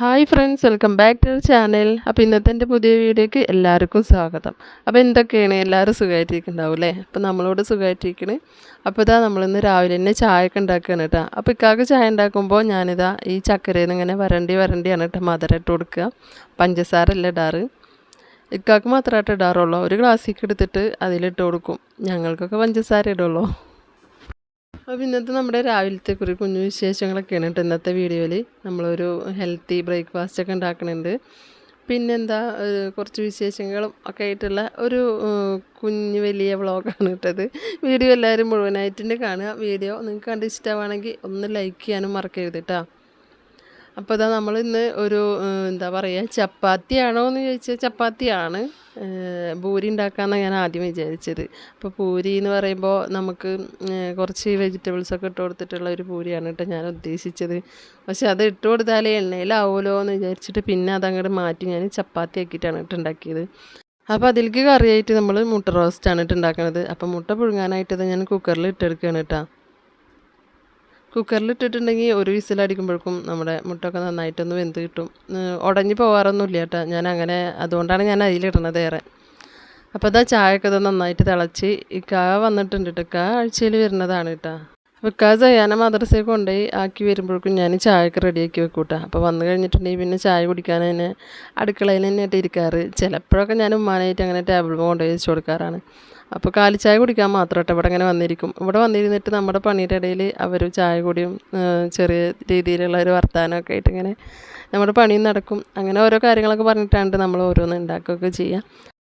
Hi friends welcome back to channel അപ്പോൾ ഇന്നത്തെ എന്റെ പുതിയ വീഡിയോയ്ക്ക് എല്ലാവർക്കും സ്വാഗതം. അപ്പോൾ എന്തൊക്കെയാണ് എല്ലാവരും സുഖമായിട്ടിരിക്കുന്നുണ്ടാവും അല്ലേ? അപ്പോൾ നമ്മളോട് സുഖമായിട്ടിരിക്കണ് അപ്പോൾ ഇതാ നമ്മളിന്ന് രാവിലെ തന്നെ ചായ ഒക്കെ ഉണ്ടാക്കുകയാണ് കേട്ടോ. അപ്പോൾ ഇക്കാക്ക് ചായ ഉണ്ടാക്കുമ്പോൾ ഞാനിതാ ഈ ചക്കരയിൽ നിന്ന് ഇങ്ങനെ വരണ്ടി വരണ്ടിയാണ് കേട്ടോ മധുരം ഇട്ട് കൊടുക്കുക. പഞ്ചസാര അല്ല ഇടാറ്. ഇക്കാക്ക് മാത്രമായിട്ട് ഇടാറുള്ളൂ. ഒരു ഗ്ലാസ്സിലേക്ക് എടുത്തിട്ട് അതിലിട്ട് കൊടുക്കും. ഞങ്ങൾക്കൊക്കെ പഞ്ചസാര ഇടുള്ളൂ. അപ്പോൾ ഇന്നത്തെ നമ്മുടെ രാവിലത്തെ കുറി കുഞ്ഞു വിശേഷങ്ങളൊക്കെയാണ് കേട്ടോ ഇന്നത്തെ വീഡിയോയിൽ നമ്മളൊരു ഹെൽത്തി ബ്രേക്ക്ഫാസ്റ്റ് ഒക്കെ ഉണ്ടാക്കുന്നുണ്ട് പിന്നെന്താ കുറച്ച് വിശേഷങ്ങളും ഒക്കെ ആയിട്ടുള്ള ഒരു കുഞ്ഞ് വലിയ വ്ളോഗാണ് കേട്ടത് വീഡിയോ എല്ലാവരും മുഴുവനായിട്ടുണ്ട് കാണുക. വീഡിയോ നിങ്ങൾക്ക് കണ്ട് ഇഷ്ടമാണെങ്കിൽ ഒന്ന് ലൈക്ക് ചെയ്യാനും മറക്കരുത് കേട്ടോ. അപ്പോൾ ഇതാ നമ്മൾ ഇന്ന് ഒരു എന്താ പറയുക ചപ്പാത്തിയാണോ എന്ന് ചോദിച്ചാൽ ചപ്പാത്തിയാണ്. പൂരി ഉണ്ടാക്കാമെന്നാണ് ഞാൻ ആദ്യം വിചാരിച്ചത്. അപ്പോൾ പൂരി എന്ന് പറയുമ്പോൾ നമുക്ക് കുറച്ച് വെജിറ്റബിൾസൊക്കെ ഇട്ട് കൊടുത്തിട്ടുള്ള ഒരു പൂരിയാണ് കേട്ടോ ഞാൻ ഉദ്ദേശിച്ചത്. പക്ഷെ അത് ഇട്ട് കൊടുത്താലേ എണ്ണയിലാവുമല്ലോ എന്ന് വിചാരിച്ചിട്ട് പിന്നെ അതങ്ങോട്ട് മാറ്റി ഞാൻ ചപ്പാത്തി ആക്കിയിട്ടാണ് ഇട്ട് ഉണ്ടാക്കിയത്. അപ്പോൾ അതിലേക്ക് കറിയായിട്ട് നമ്മൾ മുട്ട റോസ്റ്റാണ് ഇട്ട് ഉണ്ടാക്കുന്നത് അപ്പോൾ മുട്ട പുഴുങ്ങാനായിട്ട് ഞാൻ കുക്കറിൽ ഇട്ടെടുക്കുകയാണ് കേട്ടോ. കുക്കറിൽ ഇട്ടിട്ടുണ്ടെങ്കിൽ ഒരു വിസിലടിക്കുമ്പോഴേക്കും നമ്മുടെ മുട്ടൊക്കെ നന്നായിട്ടൊന്ന് വെന്ത് കിട്ടും. ഉടഞ്ഞു പോകാറൊന്നുമില്ല കേട്ടോ. ഞാൻ അങ്ങനെ അതുകൊണ്ടാണ് ഞാൻ അതിലിടണത് ഏറെ. അപ്പോൾ അതാ ചായയൊക്കെ ഇത് നന്നായിട്ട് തിളച്ച് ഇക്കാ വന്നിട്ടുണ്ട് കേട്ടോ. ഇക്കാ ആഴ്ചയിൽ വരുന്നതാണ് കേട്ടോ. അപ്പോൾ ഇക്കാ ചെയ്യാന മദ്രസയിൽ കൊണ്ടുപോയി ആക്കി വരുമ്പോഴേക്കും ഞാൻ ചായയൊക്കെ റെഡിയാക്കി കേട്ടോ. അപ്പോൾ വന്നു കഴിഞ്ഞിട്ടുണ്ടെങ്കിൽ പിന്നെ ചായ കുടിക്കാൻ തന്നെ അടുക്കളയിൽ തന്നെ ഇരിക്കാറ്. ചിലപ്പോഴൊക്കെ ഞാൻ ഉമ്മാനായിട്ട് അങ്ങനെ ടേബിൾ കൊണ്ടുപോയി വെച്ച് കൊടുക്കാറാണ്. അപ്പോൾ കാലിച്ചായ കുടിക്കാൻ മാത്രമായിട്ട് ഇവിടെ ഇങ്ങനെ വന്നിരിക്കും. ഇവിടെ വന്നിരുന്നിട്ട് നമ്മുടെ പണിയുടെ ഇടയിൽ അവർ ചായ കുടിയും ചെറിയ രീതിയിലുള്ള ഒരു വർത്തമാനമൊക്കെ ആയിട്ട് ഇങ്ങനെ നമ്മുടെ പണിയും നടക്കും. അങ്ങനെ ഓരോ കാര്യങ്ങളൊക്കെ പറഞ്ഞിട്ടാണ് നമ്മൾ ഓരോന്ന് ഉണ്ടാക്കുകയൊക്കെ ചെയ്യുക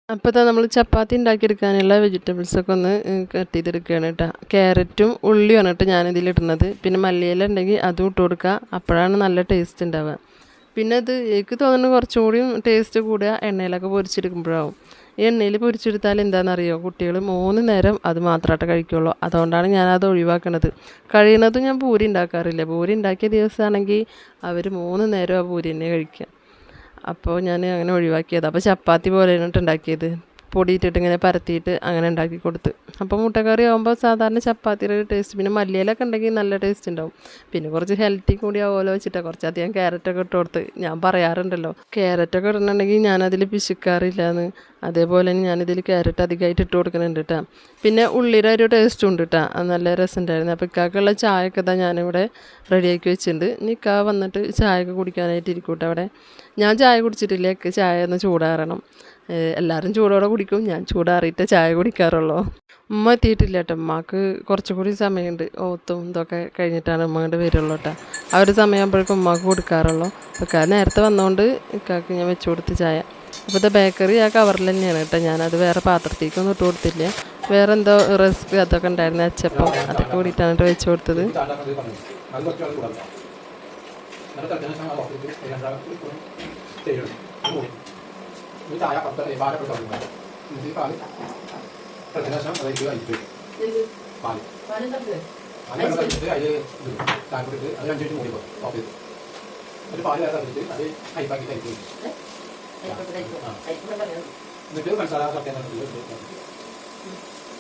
അപ്പോൾ തന്നെ നമ്മൾ ചപ്പാത്തി ഉണ്ടാക്കിയെടുക്കാനുള്ള വെജിറ്റബിൾസൊക്കെ ഒന്ന് കട്ട് ചെയ്തെടുക്കുകയാണ് കേട്ടോ. ക്യാരറ്റും ഉള്ളിയാണ് കേട്ടോ ഞാനിതിലിടുന്നത് പിന്നെ മല്ലിയില ഉണ്ടെങ്കിൽ അതും ഇട്ട് കൊടുക്കുക. അപ്പോഴാണ് നല്ല ടേസ്റ്റ് ഉണ്ടാവുക. പിന്നെ അത് എനിക്ക് തോന്നുന്നു കുറച്ചും കൂടിയും ടേസ്റ്റ് കൂടുക. എണ്ണയിലൊക്കെ പൊരിച്ചെടുക്കുമ്പോഴാവും. എണ്ണയിൽ പൊരിച്ചെടുത്താൽ എന്താണെന്നറിയോ? കുട്ടികൾ മൂന്ന് നേരം അത് മാത്രമായിട്ട് കഴിക്കുള്ളൂ. അതുകൊണ്ടാണ് ഞാനത് ഒഴിവാക്കണത്. കഴിയുന്നതും ഞാൻ പൂരി ഉണ്ടാക്കാറില്ല. പൂരി ഉണ്ടാക്കിയ ദിവസമാണെങ്കിൽ അവർ മൂന്ന് നേരം ആ പൂരി തന്നെ കഴിക്കുക. അപ്പോൾ ഞാൻ അങ്ങനെ ഒഴിവാക്കിയത്. അപ്പോൾ ചപ്പാത്തി പോലെയാണ് ഉണ്ടാക്കിയത്. പൊടിയിട്ടിട്ട് ഇങ്ങനെ പരത്തിയിട്ട് അങ്ങനെ ഉണ്ടാക്കി കൊടുത്ത്. അപ്പോൾ മുട്ടക്കറി ആകുമ്പോൾ സാധാരണ ചപ്പാത്തിയുടെ ഒരു ടേസ്റ്റ് പിന്നെ മല്ലിയിലൊക്കെ ഉണ്ടെങ്കിൽ നല്ല ടേസ്റ്റ് ഉണ്ടാവും. പിന്നെ കുറച്ച് ഹെൽത്തി കൂടി ആവുമല്ലോ വെച്ചിട്ട്. കുറച്ച് അധികം ക്യാരറ്റൊക്കെ ഇട്ട് കൊടുത്ത്. ഞാൻ പറയാറുണ്ടല്ലോ ക്യാരറ്റൊക്കെ ഇടണമെങ്കിൽ ഞാനതിൽ പിശുക്കാറില്ല എന്ന് അതേപോലെ തന്നെ ഞാനിതിൽ ക്യാരറ്റ് അധികമായിട്ട് ഇട്ട് കൊടുക്കുന്നുണ്ട് കേട്ടോ പിന്നെ ഉള്ളിയുടെ ഒരു ടേസ്റ്റും ഉണ്ട് കേട്ടോ അത് നല്ല രസമുണ്ടായിരുന്നു. അപ്പോൾ ഇക്കാക്കുള്ള ചായയൊക്കെ തന്നെ ഞാനിവിടെ റെഡിയാക്കി വെച്ചിട്ടുണ്ട്. ഇനി ഇക്കാ വന്നിട്ട് ചായയൊക്കെ കുടിക്കാനായിട്ട് ഇരിക്കൂട്ടോ അവിടെ. ഞാൻ ചായ കുടിച്ചിട്ടില്ല. ചായ ഒന്ന് ചൂടാറണം. എല്ലാവരും ചൂടോടെ കുടിക്കും. ഞാൻ ചൂടാറിയിട്ട് ചായ കുടിക്കാറുള്ളൂ. ഉമ്മ എത്തിയിട്ടില്ല കേട്ടോ ഉമ്മക്ക് കുറച്ചും കൂടി സമയമുണ്ട്. ഓത്തും ഇതൊക്കെ കഴിഞ്ഞിട്ടാണ് ഉമ്മ അങ്ങോട്ട് വരുള്ളൂ കേട്ടോ ആ ഒരു സമയമാകുമ്പോഴേക്കും ഉമ്മക്ക് കൊടുക്കാറുള്ളൂ. ഒക്കെ നേരത്തെ വന്നുകൊണ്ട് ഇക്കാക്ക് ഞാൻ വെച്ചു കൊടുത്ത് ചായ. അപ്പോൾ ഇത് ബേക്കറി ആ കവറിൽ തന്നെയാണ് കേട്ടോ ഞാനത് വേറെ പാത്രത്തേക്കൊന്നും ഇട്ട് കൊടുത്തില്ല. വേറെ എന്തോ റസ്ക് അതൊക്കെ ഉണ്ടായിരുന്നു അച്ചപ്പം. അതൊക്കെ കൂടിയിട്ടാണ് വെച്ച് കൊടുത്തത്. ഈ ചായ പത്ത് ഭാരപ്പെട്ട ഇത് പാൽ പ്രശ്നം അതായത് അരിപ്പ് പാൽ പാൽ കഴിച്ചിട്ട് അതിൽ ചായപ്പൊടിട്ട് അത് അഞ്ച് മിനിറ്റ് മൂടി പോകും ഓഫ് ചെയ്ത് ഒരു പാൽ വേറെ തന്നിട്ട് അത് അരിപ്പാക്കി അരിപ്പ് എന്നിട്ട് പഞ്ചസാര സത്യം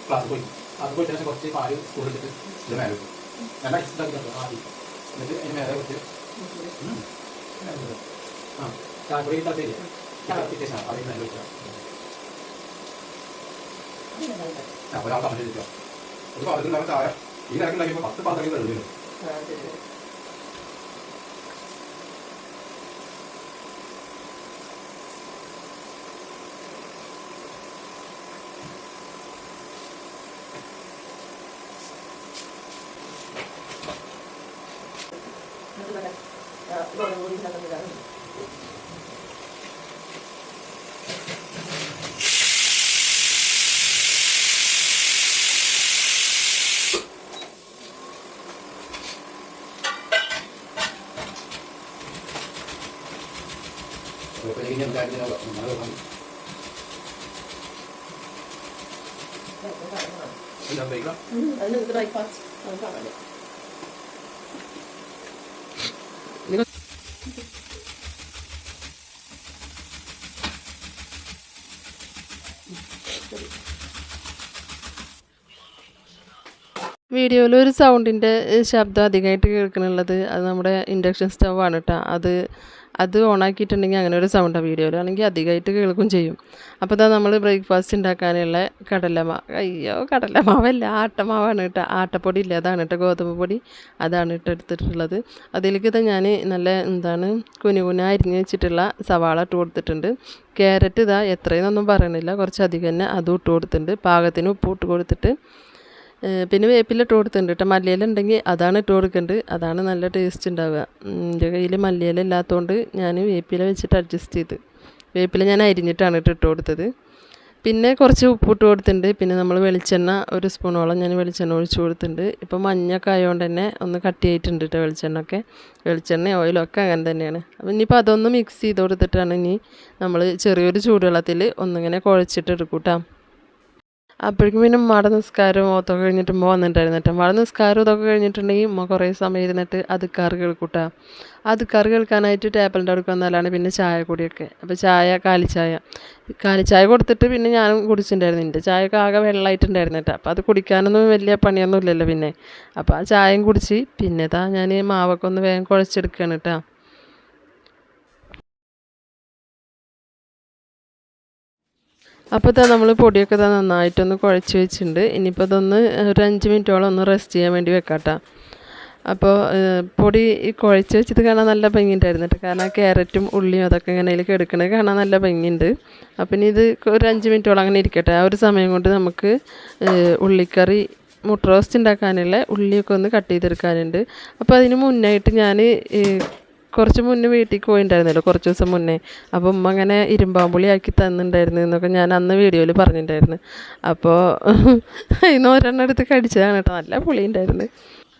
ക്ലാസ് പോയി അത് പോയിട്ട് ശേഷം കുറച്ച് പാൽ കൂടുതലിട്ട് ഇത് മേലെ നല്ല ഐസ് ഇതാക്കി ആദ്യം എന്നിട്ട് അതിന് മേലെ കുറച്ച് ആ ചായപ്പൊടി തട്ടില്ല ഒരാൾ സംശയിച്ചോ ഒരു പാത്രത്തിൽ ചായ ഈ നിരക്ക് ഉണ്ടാക്കിയപ്പോൾ പത്ത് പാത്രങ്ങൾ എഴുതിയിരുന്നു കുഴപ്പമില്ലെങ്കിൽ കാര്യത്തിനോ നമ്മൾ അതിന് ബ്രേക്ക്ഫാസ്റ്റ് നമുക്ക് കാണാം വീഡിയോയിൽ ഒരു സൗണ്ടിന്റെ ശബ്ദം അധികമായിട്ട് കേൾക്കണുള്ളത് അത് നമ്മുടെ ഇൻഡക്ഷൻ സ്റ്റവ് ആണ് കേട്ടോ അത് അത് ഓണാക്കിയിട്ടുണ്ടെങ്കിൽ അങ്ങനെ ഒരു സൗണ്ടാണ് വീഡിയോയിലാണെങ്കിൽ അധികമായിട്ട് കേൾക്കും ചെയ്യും. അപ്പോൾ ഇതാ നമ്മൾ ബ്രേക്ക്ഫാസ്റ്റ് ഉണ്ടാക്കാനുള്ള കടലമാവ് അയ്യോ കടലമാവല്ല ആട്ടമാവാണ് കേട്ടോ. ആട്ടപ്പൊടി ഇല്ല അതാണ് കേട്ടോ ഗോതമ്പ് പൊടി. അതാണ് കേട്ടോ എടുത്തിട്ടുള്ളത്. അതിലേക്ക് ഇതാ ഞാൻ നല്ല എന്താണ് കുനി കുന അരിഞ്ഞ് വെച്ചിട്ടുള്ള സവാള ഇട്ട് കൊടുത്തിട്ടുണ്ട്. ക്യാരറ്റ് ഇതാ എത്രയെന്നൊന്നും പറയണില്ല. കുറച്ചധികം തന്നെ അതും ഇട്ട് കൊടുത്തിട്ടുണ്ട്. പാകത്തിന് ഉപ്പ് ഇട്ട് കൊടുത്തിട്ട് പിന്നെ വേപ്പില ഇട്ട് കൊടുത്തിട്ടുണ്ട് കേട്ടോ മല്ലിയില ഉണ്ടെങ്കിൽ അതാണ് ഇട്ട് കൊടുക്കേണ്ടത് അതാണ് നല്ല ടേസ്റ്റ് ഉണ്ടാവുക എന്റെ കയ്യിൽ മല്ലിയില ഇല്ലാത്തതുകൊണ്ട് ഞാൻ വേപ്പില വെച്ചിട്ട് അഡ്ജസ്റ്റ് ചെയ്ത്. വേപ്പില ഞാൻ അരിഞ്ഞിട്ടാണ് ഇട്ട് ഇട്ട് കൊടുത്തത്. പിന്നെ കുറച്ച് ഉപ്പ് ഇട്ട് കൊടുത്തിട്ടുണ്ട്. പിന്നെ നമ്മൾ വെളിച്ചെണ്ണ ഒരു സ്പൂണോളം ഞാൻ വെളിച്ചെണ്ണ ഒഴിച്ച് കൊടുത്തിട്ടുണ്ട്. ഇപ്പോൾ മഞ്ഞൊക്കെ ആയതുകൊണ്ട് തന്നെ ഒന്ന് കട്ടിയായിട്ടുണ്ട് കേട്ടോ വെളിച്ചെണ്ണ ഒക്കെ വെളിച്ചെണ്ണ ഓയിലൊക്കെ അങ്ങനെ തന്നെയാണ്. അപ്പോൾ ഇനിയിപ്പോൾ അതൊന്ന് മിക്സ് ചെയ്ത് കൊടുത്തിട്ടാണ് ഇനി നമ്മൾ ചെറിയൊരു ചൂടുവെള്ളത്തിൽ ഒന്നിങ്ങനെ കുഴച്ചിട്ട് എടുക്കും കേട്ടോ അപ്പോഴേക്കും പിന്നെ മട നിസ്കാരവും ഓത്തൊക്കെ കഴിഞ്ഞിട്ട് ഉമ്മ വന്നിട്ടുണ്ടായിരുന്നു മട നിസ്കാരം ഇതൊക്കെ കഴിഞ്ഞിട്ടുണ്ടെങ്കിൽ ഉമ്മ കുറേ സമയം ഇരുന്നിട്ട് അത് കറി കേൾക്കൂട്ടാ. അത് കറി കേൾക്കാനായിട്ട് ടേബിളിന്റെ അടുക്ക് വന്നാലാണ് പിന്നെ ചായ കൂടിയൊക്കെ. അപ്പോൾ ചായ കാലിച്ചായ. കാലിച്ചായ കൊടുത്തിട്ട് പിന്നെ ഞാനും കുടിച്ചിട്ടുണ്ടായിരുന്നു. എന്റെ ചായയൊക്കെ ആകെ വെള്ളമായിട്ടുണ്ടായിരുന്നു അപ്പോൾ അത് കുടിക്കാനൊന്നും വലിയ പണിയൊന്നും ഇല്ലല്ലോ പിന്നെ. അപ്പോൾ ആ ചായയും കുടിച്ച് പിന്നെ ഇതാ ഞാൻ മാവൊക്കെ ഒന്ന് വേഗം കുഴച്ചെടുക്കുകയാണ് കേട്ടോ. അപ്പോൾ നമ്മൾ പൊടിയൊക്കെ ഇതാ നന്നായിട്ടൊന്ന് കുഴച്ച് വെച്ചിട്ടുണ്ട്. ഇനിയിപ്പോൾ ഇതൊന്ന് ഒരു അഞ്ച് മിനിറ്റോളം ഒന്ന് റെസ്റ്റ് ചെയ്യാൻ വേണ്ടി വെക്കാട്ടോ. അപ്പോൾ പൊടി കുഴച്ച് വെച്ചത് കാണാൻ നല്ല ഭംഗിയുണ്ടായിരുന്നു കേട്ടോ. കാരണം ക്യാരറ്റും ഉള്ളിയും അതൊക്കെ ഇങ്ങനെ അതിലേക്ക് എടുക്കണത് കാണാൻ നല്ല ഭംഗിയുണ്ട്. അപ്പം ഇനി ഇത് ഒരു അഞ്ച് മിനിറ്റോളം അങ്ങനെ ഇരിക്കട്ടെ. ആ ഒരു സമയം കൊണ്ട് നമുക്ക് ഉള്ളിക്കറി മുട്ട റോസ്റ്റ് ഉണ്ടാക്കാനുള്ള ഉള്ളിയൊക്കെ ഒന്ന് കട്ട് ചെയ്തെടുക്കാനുണ്ട്. അപ്പോൾ അതിന് മുന്നായിട്ട് ഞാൻ കുറച്ച് മുന്നേ വീട്ടിൽ പോയിട്ടുണ്ടായിരുന്നല്ലോ കുറച്ച് ദിവസം മുന്നേ. അപ്പോൾ ഉമ്മ അങ്ങനെ ഇരുമ്പാമ്പുളി ആക്കി തന്നിട്ടുണ്ടായിരുന്നു എന്നൊക്കെ ഞാൻ അന്ന് വീഡിയോയിൽ പറഞ്ഞിട്ടുണ്ടായിരുന്നു അപ്പോൾ ഇന്ന് ഒരെണ്ണം എടുത്ത് കടിച്ചതാണ് കേട്ടോ നല്ല പുളി ഉണ്ടായിരുന്നു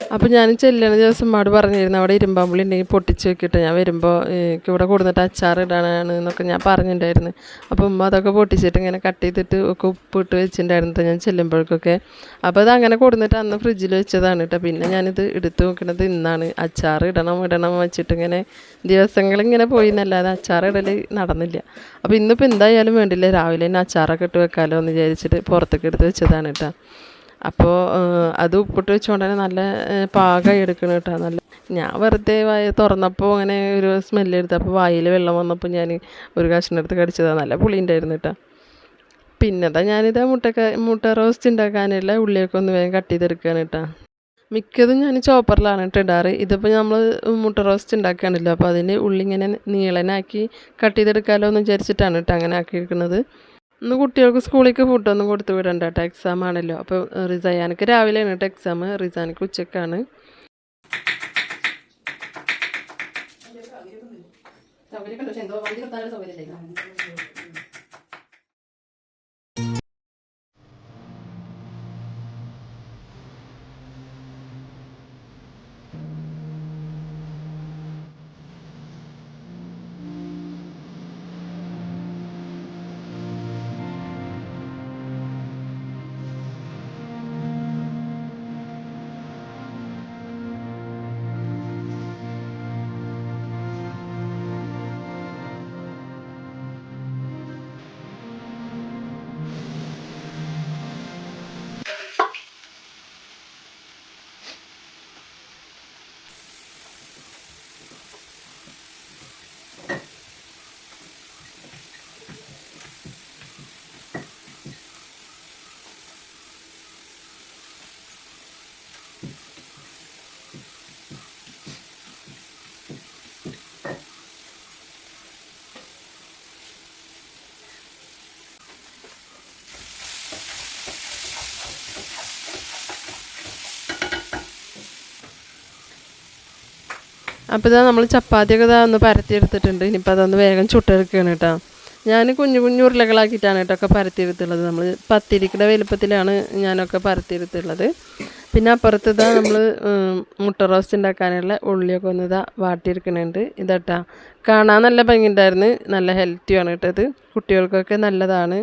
അപ്പോൾ ഞാൻ ചെല്ലണ ദിവസം മാട് പറഞ്ഞിരുന്നു അവിടെ ഇരുമ്പാമ്പുള്ളി ഉണ്ടെങ്കിൽ പൊട്ടിച്ച് വെക്കിട്ട്. ഞാൻ വരുമ്പോൾ എനിക്ക് ഇവിടെ കൊടുത്തിട്ട് അച്ചാർ ഇടാനാണ് എന്നൊക്കെ ഞാൻ പറഞ്ഞിട്ടുണ്ടായിരുന്നു. അപ്പോൾ ഉമ്മ അതൊക്കെ പൊട്ടിച്ചിട്ട് ഇങ്ങനെ കട്ട് ചെയ്തിട്ട് ഒക്കെ ഉപ്പിട്ട് വെച്ചിട്ടുണ്ടായിരുന്നു ട്ടോ ഞാൻ ചെല്ലുമ്പോഴേക്കൊക്കെ. അപ്പോൾ അത് അങ്ങനെ കൊടുത്തിട്ട് അന്ന് ഫ്രിഡ്ജിൽ വെച്ചതാണ് കേട്ടോ പിന്നെ ഞാനിത് എടുത്ത് നോക്കുന്നത് ഇന്നാണ്. അച്ചാർ ഇടണം ഇടണം വെച്ചിട്ട് ഇങ്ങനെ ദിവസങ്ങളിങ്ങനെ പോയി എന്നല്ലാതെ അച്ചാർ ഇടൽ നടന്നില്ല. അപ്പോൾ ഇന്നിപ്പോൾ എന്തായാലും വേണ്ടില്ല. രാവിലെ തന്നെ അച്ചാറൊക്കെ ഇട്ട് വെക്കാമല്ലോ എന്ന് വിചാരിച്ചിട്ട് പുറത്തേക്ക് എടുത്ത് വെച്ചതാണ് കേട്ടോ അപ്പോൾ അത് ഉപ്പിട്ട് വെച്ചുകൊണ്ട് നല്ല പാകമായി എടുക്കണം കേട്ടോ. നല്ല ഞാൻ വെറുതെ വായ തുറന്നപ്പോൾ അങ്ങനെ ഒരു സ്മെല്ല് എടുത്തപ്പോൾ വായിൽ വെള്ളം വന്നപ്പോൾ ഞാൻ ഒരു കഷ്ണം എടുത്ത് കടിച്ചതാണ് നല്ല പുളി ഉണ്ടായിരുന്നു കേട്ടോ. പിന്നെതാ ഞാനിത് മുട്ടക്ക മുട്ട റോസ്റ്റ് ഉണ്ടാക്കാനുള്ള ഉള്ളിയൊക്കെ ഒന്ന് വേഗം കട്ട് ചെയ്തെടുക്കുകയാണ് കേട്ടോ. മിക്കതും ഞാൻ ചോപ്പറിലാണ് കേട്ടോ ഇടാറ്. ഇതിപ്പോൾ നമ്മൾ മുട്ട റോസ്റ്റ് ഉണ്ടാക്കുകയാണല്ലോ അപ്പോൾ അതിന്റെ ഉള്ളി ഇങ്ങനെ നീളനാക്കി കട്ട് ചെയ്തെടുക്കാമല്ലോ എന്ന് വിചാരിച്ചിട്ടാണ് കേട്ടോ അങ്ങനെ ആക്കിയിരിക്കുന്നത് ഇന്ന് കുട്ടികൾക്ക് സ്കൂളിലേക്ക് ഫുഡൊന്നും കൊടുത്തു വിടണ്ട കേട്ടോ എക്സാം ആണല്ലോ. അപ്പോൾ റിസയാനക്ക് രാവിലെയാണ് കേട്ടോ എക്സാം റിസാനക്ക് ഉച്ചക്കാണ്. അപ്പോൾ ഇതാ നമ്മൾ ചപ്പാത്തിയൊക്കെ ഇതാ ഒന്ന് പരത്തിയെടുത്തിട്ടുണ്ട്. ഇനിയിപ്പോൾ അതൊന്ന് വേഗം ചുട്ടെടുക്കുകയാണ് കേട്ടോ. ഞാൻ കുഞ്ഞു കുഞ്ഞു ഉരുളകളാക്കിയിട്ടാണ് കേട്ടോ ഒക്കെ പരത്തിയെടുത്തുള്ളത് നമ്മൾ പത്തിരിക്കയുടെ വലുപ്പത്തിലാണ് ഞാനൊക്കെ പരത്തിയെടുത്തുള്ളത് പിന്നെ അപ്പുറത്ത് ഇതാ നമ്മൾ മുട്ട റോസ്റ്റ് ഉണ്ടാക്കാനുള്ള ഉള്ളിയൊക്കെ ഒന്ന് ഇതാ വാട്ടിയെടുക്കണുണ്ട് ഇതട്ടാ. കാണാൻ നല്ല ഭംഗിയുണ്ടായിരുന്നു. നല്ല ഹെൽത്തിയാണ് കേട്ടോ ഇത്. കുട്ടികൾക്കൊക്കെ നല്ലതാണ്.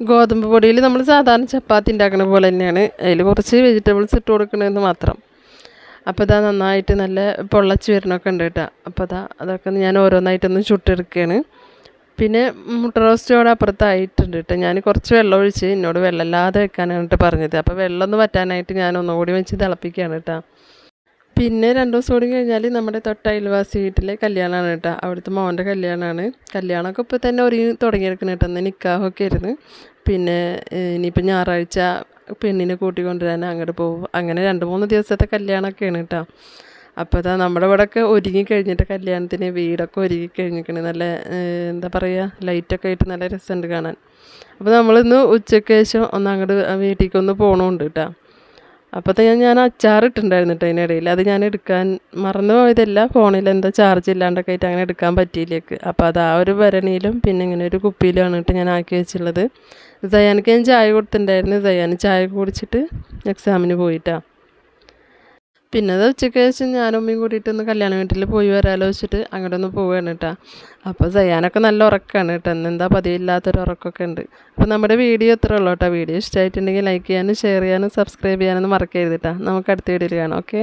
ഗോതമ്പ് പൊടിയിൽ നമ്മൾ സാധാരണ ചപ്പാത്തി ഉണ്ടാക്കുന്ന പോലെ തന്നെയാണ്. അതിൽ കുറച്ച് വെജിറ്റബിൾസ് ഇട്ട് കൊടുക്കണമെന്ന് മാത്രം. അപ്പോൾ ഇതാ നന്നായിട്ട് നല്ല പൊള്ളച്ച് വരണമൊക്കെ ഉണ്ട് കേട്ടോ. അപ്പോൾ അതാ അതൊക്കെ ഞാൻ ഓരോന്നായിട്ടൊന്ന് ചുട്ടെടുക്കുകയാണ്. പിന്നെ മുട്ട റോസ്റ്റ് അവിടെ അപ്പുറത്തായിട്ടുണ്ട് കേട്ടോ. ഞാൻ കുറച്ച് വെള്ളം ഒഴിച്ച് എന്നോട് വെള്ളമില്ലാതെ വെക്കാനാണ് കേട്ടോ പറഞ്ഞത്. അപ്പോൾ വെള്ളം ഒന്ന് വറ്റാനായിട്ട് ഞാൻ ഒന്നുകൂടി വെച്ച് തിളപ്പിക്കുകയാണ് കേട്ടോ. പിന്നെ രണ്ട് ദിവസം കൂടി കഴിഞ്ഞാൽ നമ്മുടെ തൊട്ട അയൽവാസി വീട്ടിലെ കല്യാണമാണ് കേട്ടോ. അവിടുത്തെ മോന്റെ കല്യാണമാണ്. കല്യാണമൊക്കെ ഇപ്പോൾ തന്നെ ഒരു തുടങ്ങിയെടുക്കണം കേട്ടോ. അന്ന് നിക്കാഹൊക്കെ ആയിരുന്നു. പിന്നെ ഇനിയിപ്പോൾ ഞായറാഴ്ച പെണ്ണിനെ കൂട്ടിക്കൊണ്ടുവരാൻ അങ്ങോട്ട് പോകും. അങ്ങനെ രണ്ട് മൂന്ന് ദിവസത്തെ കല്യാണമൊക്കെയാണ് കേട്ടോ. അപ്പോൾ അതാ നമ്മുടെ ഇവിടെയൊക്കെ ഒരുങ്ങി കഴിഞ്ഞിട്ട് കല്യാണത്തിന് വീടൊക്കെ ഒരുങ്ങി കഴിഞ്ഞിരിക്കണ്. നല്ല എന്താ പറയുക ലൈറ്റൊക്കെ ആയിട്ട് നല്ല രസമുണ്ട് കാണാൻ. അപ്പോൾ നമ്മളിന്ന് ഉച്ചയ്ക്ക് ശേഷം ഒന്ന് അങ്ങോട്ട് വീട്ടിലേക്ക് ഒന്ന് പോകണമുണ്ട് കേട്ടോ അപ്പോൾ ഞാൻ ഞാൻ അച്ചാർ ഇട്ടിട്ടുണ്ടായിരുന്നു കേട്ടോ അതിനിടയിൽ. അത് ഞാൻ എടുക്കാൻ മറന്നു പോയതല്ല ഫോണിൽ എന്താ ചാർജ് ഇല്ലാണ്ടൊക്കെ ആയിട്ട് അങ്ങനെ എടുക്കാൻ പറ്റിയില്ലേക്ക്. അപ്പോൾ അത് ആ ഒരു ഭരണിയിലും പിന്നെ ഇങ്ങനെ ഒരു കുപ്പിയിലുമാണ് കേട്ടോ ഞാൻ ആക്കി വെച്ചുള്ളത് സയാനിക്ക് ഞാൻ ചായ കൊടുത്തിട്ടുണ്ടായിരുന്നു. സയാന് ചായ കുടിച്ചിട്ട് എക്സാമിന് പോയിട്ടാ. പിന്നെ അത് ഉച്ചയ്ക്ക് ശേഷം ഞാനും ഉമ്മയും കൂടിയിട്ട് ഒന്ന് കല്യാണ വീട്ടിൽ പോയി വരാലോ വെച്ചിട്ട് അങ്ങോട്ട് ഒന്ന് പോവുകയാണ് കേട്ടോ. അപ്പോൾ സയാനൊക്കെ നല്ല ഉറക്കമാണ് കേട്ടോ. എന്താ പതിവില്ലാത്തൊരു ഉറക്കമൊക്കെ ഉണ്ട്. അപ്പോൾ നമ്മുടെ വീഡിയോ ഇത്രേ ഉള്ളൂ കേട്ടോ. വീഡിയോ ഇഷ്ടമായിട്ടുണ്ടെങ്കിൽ ലൈക്ക് ചെയ്യാനും ഷെയർ ചെയ്യാനും സബ്സ്ക്രൈബ് ചെയ്യാനൊന്നും മറക്കരുത് കേട്ടോ. നമുക്ക് അടുത്ത വീഡിയോയിൽ കാണാം. ഓക്കെ